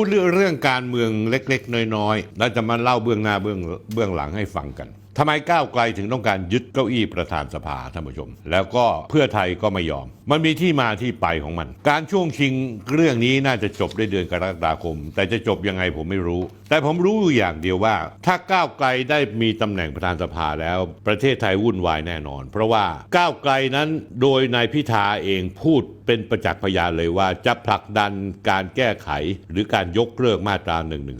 พูดเรื่องการเมืองเล็ก ๆ น้อยๆแล้วจะมาเล่าเบื้องหน้าเบื้องเบื้องหลังให้ฟังกัน ทำไมก้าวไกลถึงต้องการยึดเก้าอี้ประธานสภาท่านผู้ชม แล้วก็เพื่อไทยก็ไม่ยอม มันมีที่มาที่ไปของมัน การช่วงชิงเรื่องนี้น่าจะจบได้เดือนกรกฎาคม แต่จะจบยังไงผมไม่รู้ แต่ผมรู้อยู่อย่างเดียวว่า ถ้าก้าวไกลได้มีตำแหน่งประธานสภาแล้ว ประเทศไทยวุ่นวายแน่นอน เพราะว่าก้าวไกลนั้นโดยนายพิธาเองพูดเป็นประจักษ์พยานเลยว่าจะผลักดันการแก้ไข หรือการยกเลิกมาตรา1นึ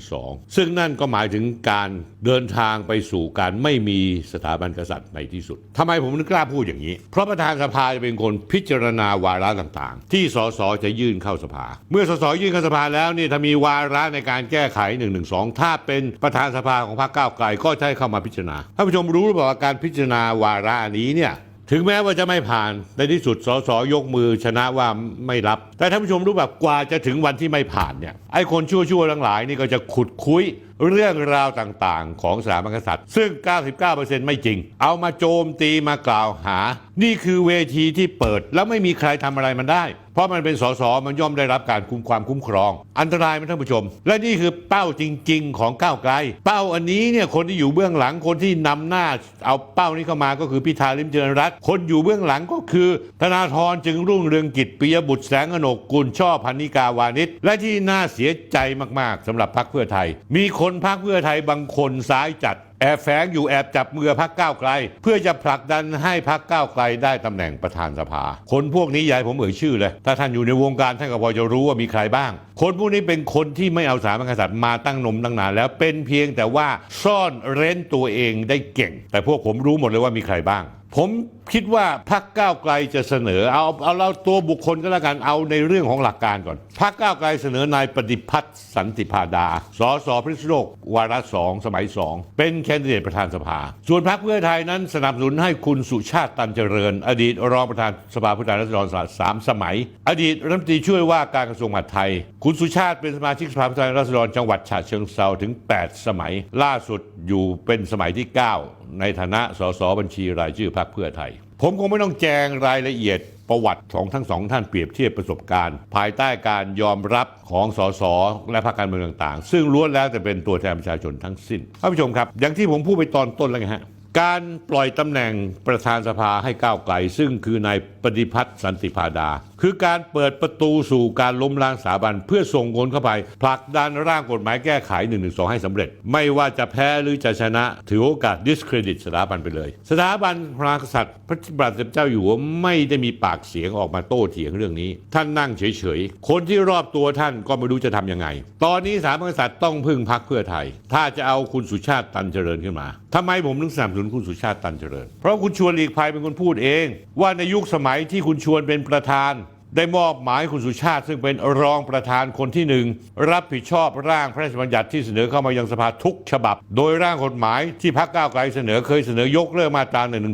ซึ่งนั่นก็หมายถึงการเดินทางไปสู่การไม่มีสถาบันกษัตริย์ในที่สุดทำไมผมถึงกล้าพูดอย่างนี้ เพราะประธานสภาจะเป็นคนพิจารณาวาระต่างๆ ที่สสจะยื่นเข้าสภา เมื่อสสยื่นเข้าสภาแล้วเนี่ยถ้ามีวาระในการแก้ไข1นึถ้าเป็นประธานสภาของพรรคก้าวไกลก็จะให้เข้ามาพิจารณาท่านผู้ชมรู้หรือเปล่าว่าการพิจารณาวาระนี้เนี่ยถึงแม้ว่าจะไม่ผ่าน ในที่สุดสสยกมือชนะว่าไม่รับ แต่ท่านผู้ชมรู้แบบกว่าจะถึงวันที่ไม่ผ่านเนี่ยไอ้คนชั่วๆทั้งหลายนี่ก็จะขุดคุย เรื่องราวต่างๆ ของสถาบันกษัตริย์ ซึ่ง 99%ไม่จริง เอามาโจมตีมากล่าวหา นี่คือเวทีที่เปิด แล้วไม่มีใครทำอะไรมันได้ เพราะมันเป็นสสมันย่อมได้รับการคุ้มความคุ้มครอง อันตรายไหมท่านผู้ชม และนี่คือเป้าจริง ๆ ของก้าวไกล เป้าอันนี้เนี่ยคนที่อยู่เบื้องหลังคนที่นำหน้า เอาเป้านี้เข้ามาก็คือพิธาลิมเจริญรัตน์คนอยู่เบื้องหลังก็คือ ธนาธรจึงรุ่งเรืองกิจปิยบุตรแสงอนกกุลช่อพันนิกาวานิชและที่น่าเสียใจมากๆสำหรับพรรคเพื่อไทย มีคนพรรคเพื่อไทยบางคนซ้ายจัด แอบแฝงอยู่แอบจับมือพักก้าวไกล เพื่อจะผลักดันให้พักก้าวไกลได้ตำแหน่งประธานสภา คนพวกนี้ยายผมเอ่ยชื่อเลย ถ้าท่านอยู่ในวงการท่านก็พอจะรู้ว่ามีใครบ้าง คนพวกนี้เป็นคนที่ไม่เอาสาบันกษัตริย์มาตั้งนมตั้งนานแล้วเป็นเพียงแต่ว่าซ่อนเร้นตัวเองได้เก่ง แต่พวกผมรู้หมดเลยว่ามีใครบ้าง ผมคิดว่าพักก้าวไกลจะเสนอ เอาเอาเราตัวบุคคลก็แล้วกันเอาในเรื่องของหลักการก่อนพักก้าวไกลเสนอนายปฏิพัฒน์สันติพาดา สสพิษณุโลกวาระสองสมัยสองเป็นแคนดิเดตประธานสภา ส่วนพรรคเพื่อไทยนั้นสนับสนุนให้คุณสุชาติตันเจริญ อดีตรองประธานสภาผู้แทนราษฎรสามสมัย อดีตรัฐมนตรีช่วยว่าการกระทรวงมหาดไทย คุณสุชาติเป็นสมาชิกสภาผู้แทนราษฎรจังหวัดฉะเชิงเทราถึง 8 สมัย ล่าสุดอยู่เป็นสมัยที่ 9 ในฐานะสสบัญชีรายชื่อพรรคเพื่อไทย ผมคงไม่ต้องแจงรายละเอียดประวัติของทั้งสองท่านเปรียบเทียบประสบการณ์ ภายใต้การยอมรับของสสและพรรคการเมืองต่างๆ ซึ่งล้วนแล้วแต่เป็นตัวแทนประชาชนทั้งสิ้นท่านผู้ชมครับ อย่างที่ผมพูดไปตอนต้นแล้วไงฮะการปล่อยตำแหน่งประธานสภาให้ก้าวไกล ซึ่งคือนาย ฏิพัฒน์สันติพาดา คือการเปิดประตูสู่การล้มล้างสถาบัน เพื่อส่งคนเข้าไป ผลักดันร่างกฎหมายแก้ไข1นึให้สำเร็จ ไม่ว่าจะแพ้หรือจะชนะ ถือโอกาส discredit สถาบันไปเลย สถาบันพระมหากษัตริย์ พระบาทสมเด็จเจ้าอยู่หัวไม่ได้มีปากเสียงออกมาโต้เถียงเรื่องนี้ ท่านนั่งเฉยๆ คนที่รอบตัวท่านก็ไม่รู้จะทำยังไง ตอนนี้สถาบันกษัตริย์ต้องพึ่งพักเพื่อไทย ถ้าจะเอาคุณสุชาติตันเจริญขึ้นมาทำไมผมถึงสนับสนุนคุณสุชาติตันเจริญ เพราะคุณชวนหลีกภัยเป็นคนพูดเอง ว่าในยุคสมัยที่คุณชวนเป็นประธาน ได้มอบหมายคุณสุชาติ ซึ่งเป็นรองประธานคนที่หนึ่งรับผิดชอบร่างพระราชบัญญัติที่เสนอเข้ามายังสภาทุกฉบับ โดยร่างกฎหมายที่พรรคก้าวไกลเสนอเคยเสนอยกเลิกมาตรา1นึ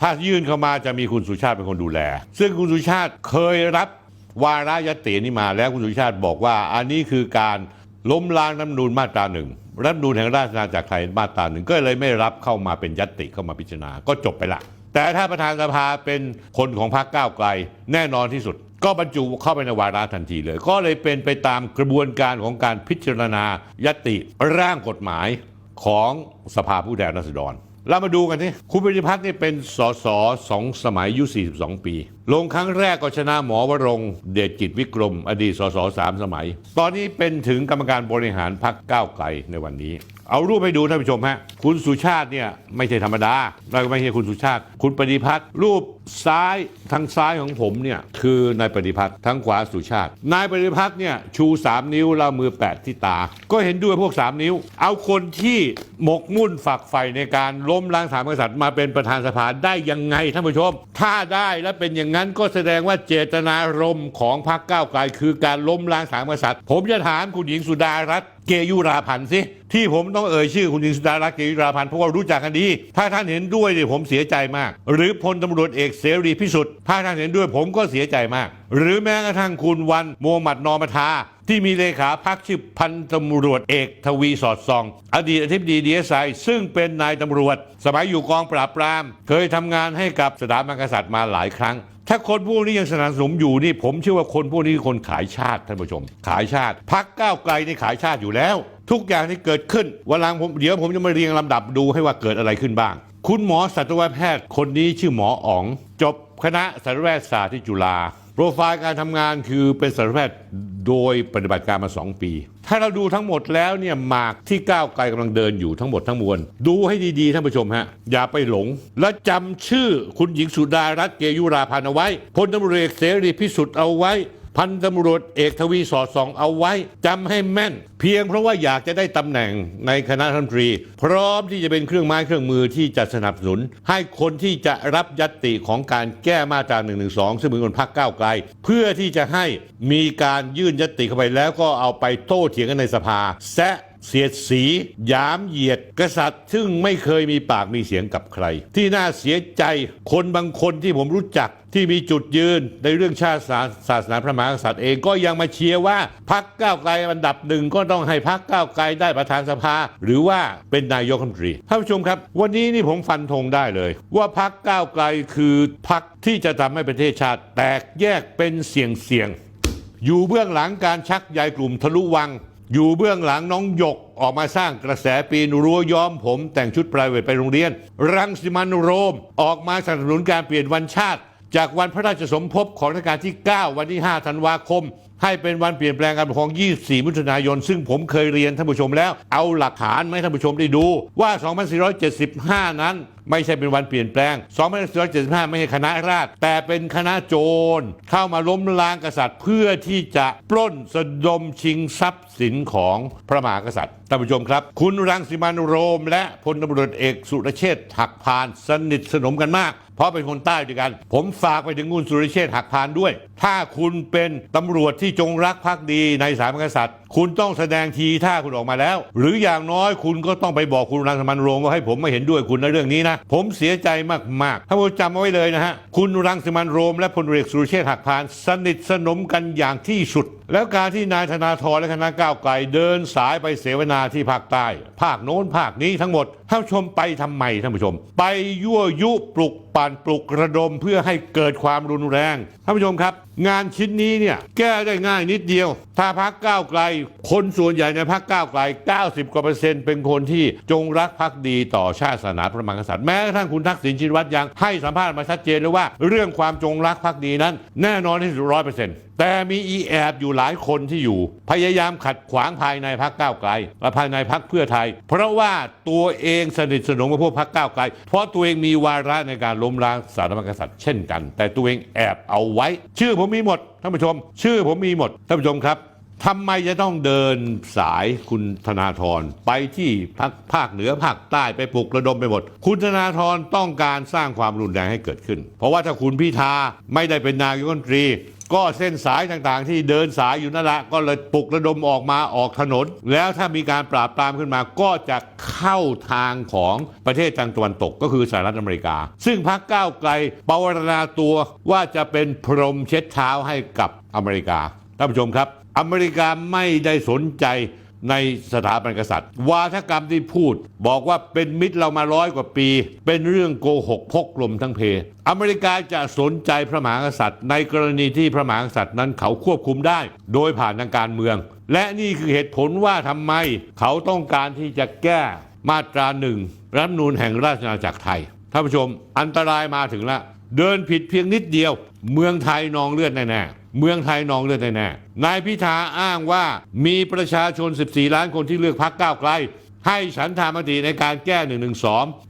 ถ้ายื่นเข้ามาจะมีคุณสุชาติเป็นคนดูแล ซึ่งคุณสุชาติเคยรับวาระยตินี้มาแล้วคุณสุชาติบอกว่า อันนี้คือการล้มล้างรัฐนูญมาตราหนึ่งรัฐนูญแห่งราชอาณาจักรไทยมาตราหนึ่งก็เลยไม่รับเข้ามาเป็นยติเข้ามาพิจารณาก็จบไปละ แต่ถ้าประธานสภาเป็นคนของพรรคก้าวไกล แน่นอนที่สุด ก็บรรจุเข้าไปในวาระทันทีเลย ก็เลยเป็นไปตามกระบวนการของการพิจารณายติร่างกฎหมายของสภาผู้แทนราษฎรเรามาดูกันที่คุณปฏิพัฒน์นี่เป็นสสสองสมัยอายุ 42 ปี ลงครั้งแรกก็ชนะหมอวรงเดชกิจวิกรม อดีตสสสามสมัย ตอนนี้เป็นถึงกรรมการบริหารพรรคก้าวไกลในวันนี้ เอารูปให้ดูท่านผู้ชมฮะคุณสุชาติเนี่ยไม่ใช่ธรรมดาเราไม่ใช่คุณสุชาติ คุณปฏิพัฒน์รูปซ้ายทางซ้ายของผมเนี่ยคือนายปฏิพัฒน์ทางขวาสุชาติ นายปฏิพัฒน์เนี่ยชู 3 นิ้วแล้วมือแปะที่ตา ก็เห็นด้วยพวก 3 นิ้ว เอาคนที่หมกมุ่นฝักใฝ่ในการล้มล้างสามกษัตริย์มาเป็นประธานสภาได้ยังไงท่านผู้ชม ถ้าได้และเป็นอย่างนั้นก็แสดงว่าเจตนารมณ์ของพรรคก้าวไกลคือการล้มล้างสามกษัตริย์ ผมจะถามคุณหญิงสุดารัตน์ เกยุราพันธ์สิที่ผมต้องเอ่ยชื่อคุณหญิงสุดารัตน์เกยุราพันธ์เพราะว่ารู้จักกันดี ถ้าท่านเห็นด้วยเนี่ยผมเสียใจมาก หรือพลตำรวจเอกเสรีพิสุทธิ์ถ้าท่านเห็นด้วยผมก็เสียใจมาก หรือแม้กระทั่งคุณวันโมฮัมหมัดนอมทาที่มีเลขาพักชื่อพันตำรวจเอกทวีสอดส่อง อดีตอธิบดีดีเอสไอซึ่งเป็นนายตำรวจ สมัยอยู่กองปราบปราม เคยทำงานให้กับสถาบันกษัตริย์มาหลายครั้ง ถ้าคนพวกนี้ยังสนับสนุนอยู่นี่ผมเชื่อว่าคนพวกนี้คนขายชาติท่านผู้ชม ขายชาติพักก้าวไกลในขายชาติอยู่แล้วแล้ว ทุกอย่างที่เกิดขึ้นวันหลังผมเดี๋ยวผมจะมาเรียงลำดับดูให้ว่าเกิดอะไรขึ้นบ้าง คุณหมอสัตวแพทย์คนนี้ชื่อหมออ๋อง จบคณะสัตวแพทยศาสตร์ที่จุฬาโปรไฟล์การทำงานคือเป็นสัตวแพทย์โดยปฏิบัติการมา 2 ปี ถ้าเราดูทั้งหมดแล้วเนี่ยหมากที่ก้าวไกลกำลังเดินอยู่ทั้งหมดทั้งมวล ดูให้ดีๆท่านผู้ชมฮะ อย่าไปหลง และจำชื่อคุณหญิงสุดารัตน์เกยุราพันธ์เอาไว้พลตำรวจเอกเสรีพิสุทธิ์เอาไว้ พันตำรวจเอกทวีสอดส่องเอาไว้จำให้แม่น เพียงเพราะว่าอยากจะได้ตำแหน่งในคณะรัฐมนตรี พร้อมที่จะเป็นเครื่องไม้เครื่องมือที่จะสนับสนุน ให้คนที่จะรับยัตติของการแก้มาตรา1นึซึ่งเป็นคนพักก้าวไกล เพื่อที่จะให้มีการยื่นยัตติเข้าไปแล้วก็เอาไปโต้เถียงกันในสภาแซะ เสียดสีหยามเหยียดกษัตริย์ ซึ่งไม่เคยมีปากมีเสียงกับใคร ที่น่าเสียใจคนบางคนที่ผมรู้จักที่มีจุดยืนในเรื่องชาติศาสศาสนาพระมหากษัตริย์เองก็ยังมาเชียร์ว่าพักก้าวไกลอันดับหนึ่งก็ต้องให้พักก้าวไกลได้ประธานสภา หรือว่าเป็นนายกรัฐมนตรีท่านผู้ชมครับ วันนี้นี่ผมฟันธงได้เลย ว่าพักก้าวไกลคือพักที่จะทำให้ประเทศชาติแตกแยกเป็นเสียงเสียงๆอยู่เบื้องหลังการชักใยกลุ่มทะลุวัง อยู่เบื้องหลังน้องหยกออกมาสร้างกระแสปีนรั้วย้อมผมแต่งชุดไพรเวทไปโรงเรียน รังสิมันโรมออกมาสนับสนุนการเปลี่ยนวันชาติ จากวันพระราชสมภพของรัชกาลที่ 9 วันที่ 5 ธันวาคม ให้เป็นวันเปลี่ยนแปลงการปกครอง 24 มิถุนายน ซึ่งผมเคยเรียนท่านผู้ชมแล้ว เอาหลักฐานมาให้ท่านผู้ชมได้ดูว่า 2475 นั้น ไม่ใช่เป็นวันเปลี่ยนแปลง 2475 ไม่ใช่คณะราษฎรแต่เป็นคณะโจร เข้ามาล้มล้างกษัตริย์ เพื่อที่จะปล้นสะดมชิงทรัพย์สินของพระมหากษัตริย์ท่านผู้ชมครับ คุณรังสิมันโรม และพลตำรวจเอกสุรเชษฐ์หักพานสนิทสนมกันมาก เพราะเป็นคนใต้ด้วยกัน ผมฝากไปถึงคุณสุรเชษฐ์หักพานด้วย ถ้าคุณเป็นตำรวจที่จงรักภักดีในสาบันกษัตริย์ คุณต้องแสดงทีท่าคุณออกมาแล้ว หรืออย่างน้อยคุณก็ต้องไปบอกคุณรังสิมันโรมว่าให้ผมไม่เห็นด้วยคุณในเรื่องนี้นะผมเสียใจมากๆถ้าผมจำเอาไว้เลยนะฮะ คุณรังสิมันโรมและพลเรือกสุรเชษฐ์หักพาน สนิทสนมกันอย่างที่สุด แล้วการที่นายธนาธรและคณะก้าวไกลเดินสายไปเสวนาที่ภาคใต้ ภาคโน้นภาคนี้ทั้งหมดท่านผู้ชมไปทำไมท่านผู้ชม ไปยั่วยุปลุกปั่นปลุกระดมเพื่อให้เกิดความรุนแรงท่านผู้ชมครับ งานชิ้นนี้เนี่ยแก้ได้ง่ายนิดเดียว ถ้าพักก้าวไกล คนส่วนใหญ่ในพักก้าวไกล 90กว่าเปอร์เซ็นต์เป็นคนที่จงรักภักดีต่อชาติศาสนาพระมหากษัตริย์แม้กระทั่งคุณทักษิณชินวัตรยังให้สัมภาษณ์มาชัดเจนเลยว่า เรื่องความจงรักภักดีนั้น แน่นอนที่สุดร้อยเปอร์เซ็นต์ แต่มีอีแอบอยู่หลายคนที่อยู่ พยายามขัดขวางภายในพักก้าวไกลและภายในพักเพื่อไทย เพราะว่าตัวเองสนิทสนมกับพวกพักก้าวไกล เพราะตัวเองมีวาระในการล้มล้างสถาบันกษัตริย์เช่นกัน แต่ตัวเองแอบเอาไว้ ชื่อผมมีหมดท่านผู้ชม ชื่อผมมีหมดท่านผู้ชมครับทำไมจะต้องเดินสายคุณธนาธรไปที่ภาคภาคเหนือภาคใต้ไปปลุกระดมไปหมด คุณธนาธรต้องการสร้างความรุนแรงให้เกิดขึ้น เพราะว่าถ้าคุณพิธาไม่ได้เป็นนายกรัฐมนตรี ก็เส้นสายต่างๆ ที่เดินสายอยู่นั่นแหละก็เลยปลุกระดมออกมาออกถนน แล้วถ้ามีการปราบปรามขึ้นมาก็จะเข้าทางของประเทศทางตะวันตกก็คือสหรัฐอเมริกา ซึ่งพรรคก้าวไกลปวารณาตัวว่าจะเป็นพรมเช็ดเท้าให้กับอเมริกาท่านผู้ชมครับ อเมริกาไม่ได้สนใจ ในสถาบันกษัตริย์ วาทกรรมที่พูด บอกว่าเป็นมิตรเรามาร้อยกว่าปี เป็นเรื่องโกหกพกลมทั้งเพ อเมริกาจะสนใจพระมหากษัตริย์ ในกรณีที่พระมหากษัตริย์นั้นเขาควบคุมได้ โดยผ่านทางการเมือง และนี่คือเหตุผลว่าทำไมเขาต้องการที่จะแก้มาตราหนึ่งรัฐนูญแห่งราชอาณาจักรไทยท่านผู้ชมอันตรายมาถึงแล้วเดินผิดเพียงนิดเดียว เมืองไทยนองเลือดแน่ๆ เมืองไทยนองเลือดแน่ๆนายพิธาอ้างว่ามีประชาชน 14 ล้านคนที่เลือกพักก้าวไกล ให้ฉันทามติในการแก้1นึ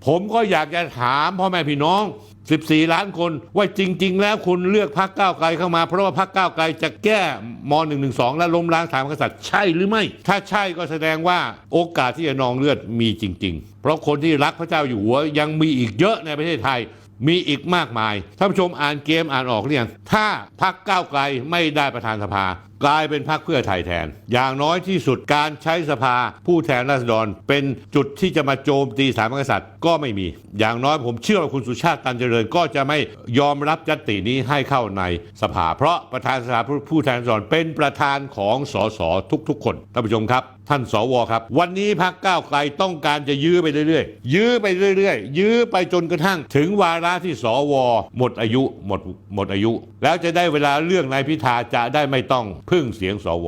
ผมก็อยากจะถามพ่อแม่พี่น้อง 14 ล้านคนว่าจริง ๆ แล้วคุณเลือกพักก้าวไกลเข้ามา เพราะว่าพักก้าวไกลจะแก้ม .112 และล้มล้างสาบันกษัตริย์ใช่หรือไม่ ถ้าใช่ก็แสดงว่าโอกาสที่จะนองเลือดมีจริง ๆ เพราะคนที่รักพระเจ้าอยู่หัวยังมีอีกเยอะในประเทศไทย มีอีกมากมายท่านผู้ชมอ่านเกมอ่านออกหรือยังถ้าพักก้าวไกลไม่ได้ประธานสภา กลายเป็นพรรคเพื่อไทยแทน อย่างน้อยที่สุดการใช้สภาผู้แทนราษฎร เป็นจุดที่จะมาโจมตีสถาบันกษัตริย์ก็ไม่มี อย่างน้อยผมเชื่อว่าคุณสุชาติตันเจริญก็จะไม่ยอมรับยตินี้ให้เข้าในสภา เพราะประธานสภาผู้แทนราษฎรเป็นประธานของสสทุกๆ คนท่านผู้ชมครับ ท่านสวครับ วันนี้พักก้าวไกลต้องการจะยื้อไปเรื่อยๆ ยื้อไปเรื่อยๆ ยื้อไปจนกระทั่ง ถึงวาระที่สวหมดอายุหมดหมดอายุ แล้วจะได้เวลาเรื่องนายพิธาจะได้ไม่ต้องพึ่งเสียงสว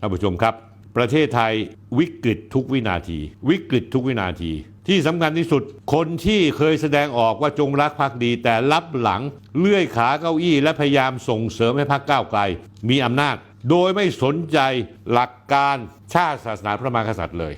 ท่านผู้ชมครับ ประเทศไทยวิกฤตทุกวินาที วิกฤตทุกวินาที ที่สำคัญที่สุด คนที่เคยแสดงออกว่าจงรักภักดี แต่รับหลังเลื่อยขาเก้าอี้ และพยายามส่งเสริมให้พรรคก้าวไกล มีอำนาจ โดยไม่สนใจหลักการชาติศาสนาพระมหากษัตริย์เลย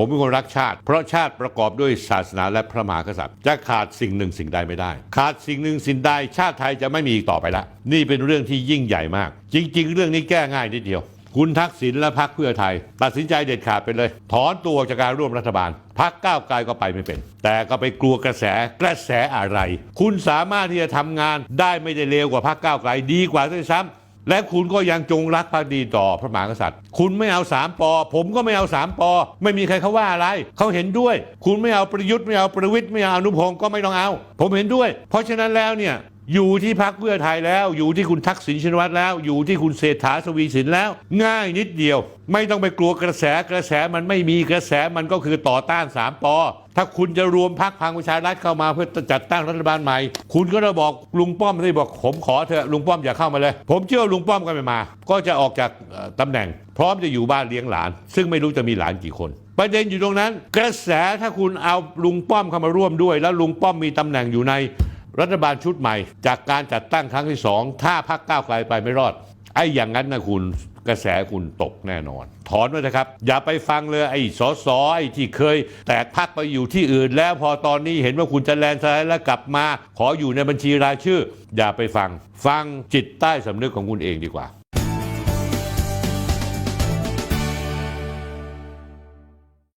ผมเป็นคนรักชาติ เพราะชาติประกอบด้วยศาสนาและพระมหากษัตริย์ จะขาดสิ่งหนึ่งสิ่งใดไม่ได้ ขาดสิ่งหนึ่งสิ่งใดชาติไทยจะไม่มีอีกต่อไปละ นี่เป็นเรื่องที่ยิ่งใหญ่มาก จริง ๆ เรื่องนี้แก้ง่ายนิดเดียว คุณทักษิณและพรรคเพื่อไทย ตัดสินใจเด็ดขาดไปเลย ถอนตัวจากการร่วมรัฐบาลพรรคก้าวไกลก็ไปไม่เป็น แต่ก็ไปกลัวกระแสกระแสอะไร คุณสามารถที่จะทำงานได้ไม่ได้เลวกว่าพรรคก้าวไกลดีกว่าด้วยซ้ำ และคุณก็ยังจงรักภักดีต่อพระมหากษัตริย์ คุณไม่เอาสามปอ ผมก็ไม่เอาสามปอ ไม่มีใครเขาว่าอะไร เขาเห็นด้วย คุณไม่เอาประยุทธ์ไม่เอาประวิทย์ไม่เอาอนุพงศ์ก็ไม่ต้องเอา ผมเห็นด้วย เพราะฉะนั้นแล้วเนี่ย อยู่ที่พักเพื่อไทยแล้ว อยู่ที่คุณทักษิณชินวัตรแล้ว อยู่ที่คุณเศรษฐาทวีสินแล้ว ง่ายนิดเดียว ไม่ต้องไปกลัวกระแสกระแสมันไม่มีกระแสมันก็คือต่อต้านสามปอถ้าคุณจะรวมพักพังประชารัฐเข้ามาเพื่อจัดตั้งรัฐบาลใหม่ คุณก็จะบอกลุงป้อมที่บอกผมขอเถอะลุงป้อมอย่าเข้ามาเลย ผมเชื่อลุงป้อมก็ไม่มา ก็จะออกจากเอ่อตำแหน่ง พร้อมจะอยู่บ้านเลี้ยงหลาน ซึ่งไม่รู้จะมีหลานกี่คนประเด็นอยู่ตรงนั้น กระแสถ้าคุณเอาลุงป้อมเข้ามาร่วมด้วย แล้วลุงป้อมมีตำแหน่งอยู่ใน รัฐบาลชุดใหม่ จากการจัดตั้งครั้งที่สองถ้าพักก้าวไกลไปไม่รอด ไอ้อย่างนั้นนะคุณกระแสคุณตกแน่นอน ถอนไว้นะครับ อย่าไปฟังเลยไอ้สอสอไอ้ที่เคย แตกพักไปอยู่ที่อื่น แล้วพอตอนนี้เห็นว่าคุณจะแลนสไลด์แล้วกลับมา ขออยู่ในบัญชีรายชื่อ อย่าไปฟัง ฟังจิตใต้สำนึกของคุณเองดีกว่า